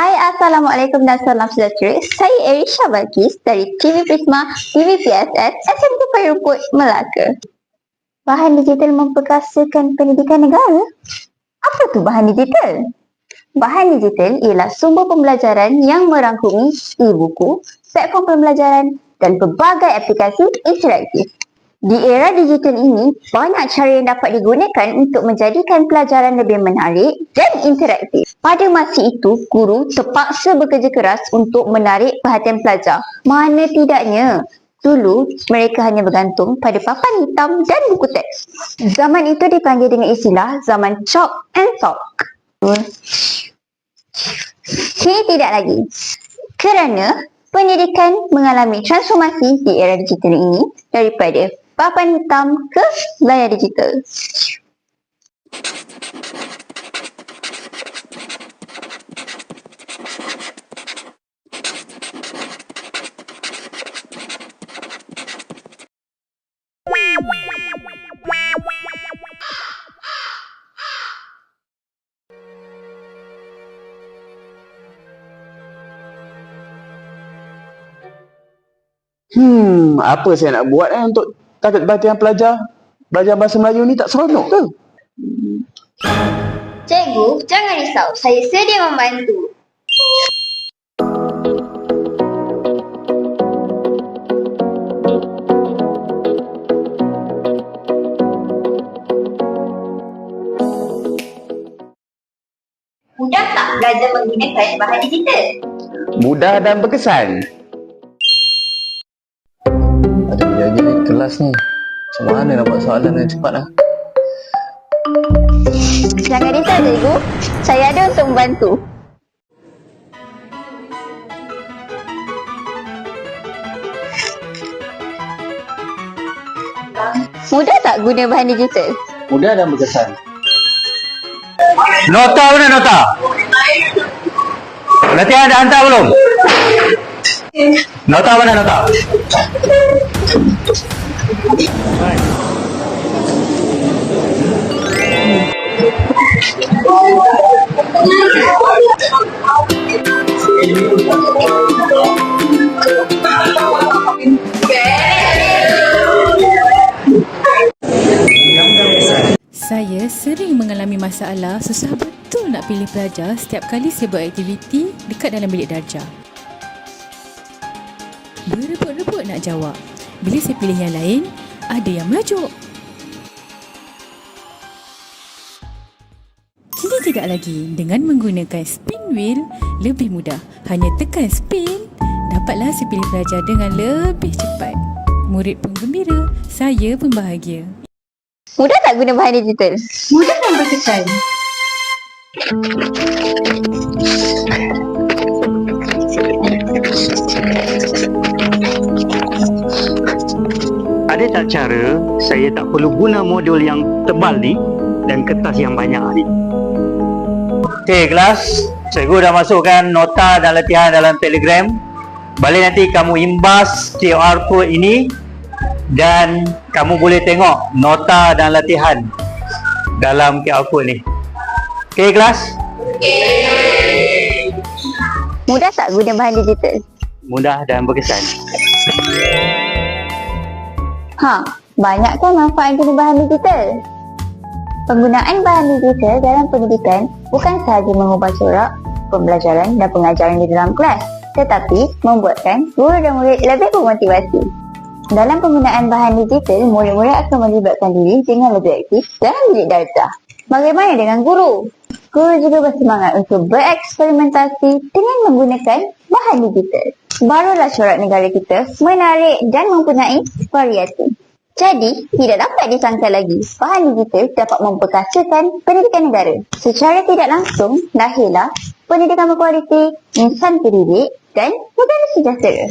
Assalamualaikum dan salam sejahtera. Saya Erisha Balkis dari TV Prisma, TV PSS, SMK Peruput, Melaka. Bahan digital memperkasakan pendidikan negara? Apa tu bahan digital? Bahan digital ialah sumber pembelajaran yang merangkumi e-buku, platform pembelajaran dan pelbagai aplikasi interaktif. Di era digital ini, banyak cara yang dapat digunakan untuk menjadikan pelajaran lebih menarik dan interaktif. Pada masa itu, guru terpaksa bekerja keras untuk menarik perhatian pelajar. Mana tidaknya, dulu mereka hanya bergantung pada papan hitam dan buku teks. Zaman itu dipanggil dengan istilah zaman chalk and talk. Kini tidak lagi. Kerana pendidikan mengalami transformasi di era digital ini daripada papan hitam ke layar digital. Hmm, apa saya nak buat eh untuk target perhatian pelajar belajar bahasa Melayu ni tak seronok ke? Cikgu, jangan risau. Saya sedia membantu. Mudah tak belajar menggunakan bahan digital? Mudah dan berkesan. Kelas ni. Macam mana nak buat soalan yang cepat lah. Jangan risau, cikgu. Saya ada untuk membantu. Mudah tak guna bahan digital? Mudah dan berkesan. Nota mana nota? Latihan dah hantar belum? Nota mana nota? Saya sering mengalami masalah susah betul nak pilih pelajar setiap kali saya buat aktiviti dekat dalam bilik darjah. Berebut-rebut nak jawab. Bila saya pilih yang lain, ada yang merajuk. Kini tidak lagi dengan menggunakan spin wheel lebih mudah. Hanya tekan spin, dapatlah saya pilih pelajar dengan lebih cepat. Murid pun gembira, saya pun bahagia. Mudah tak guna bahan digital? Mudah dan berkesan. Ada tak cara saya tak perlu guna modul yang tebal ni dan kertas yang banyak ni? Okey kelas, cikgu dah masukkan nota dan latihan dalam telegram. Balik nanti kamu imbas QR code ini dan kamu boleh tengok nota dan latihan dalam QR code ni. Okey kelas? Mudah tak guna bahan digital? Mudah dan berkesan. Ha, banyak kan manfaat guna bahan digital? Penggunaan bahan digital dalam pendidikan bukan sahaja mengubah corak pembelajaran dan pengajaran di dalam kelas, tetapi membuatkan guru dan murid lebih bermotivasi. Dalam penggunaan bahan digital, murid-murid akan melibatkan diri dengan lebih aktif dalam bilik darjah. Bagaimana dengan guru? Guru juga bersemangat untuk bereksperimentasi dengan menggunakan bahan digital. Barulah corak negara kita menarik dan mempunyai variasi. Jadi, tidak dapat disangka lagi bahan digital dapat memperkasakan pendidikan negara. Secara tidak langsung, lahirlah pendidikan berkualiti, insan pendidik dan negara sejahtera.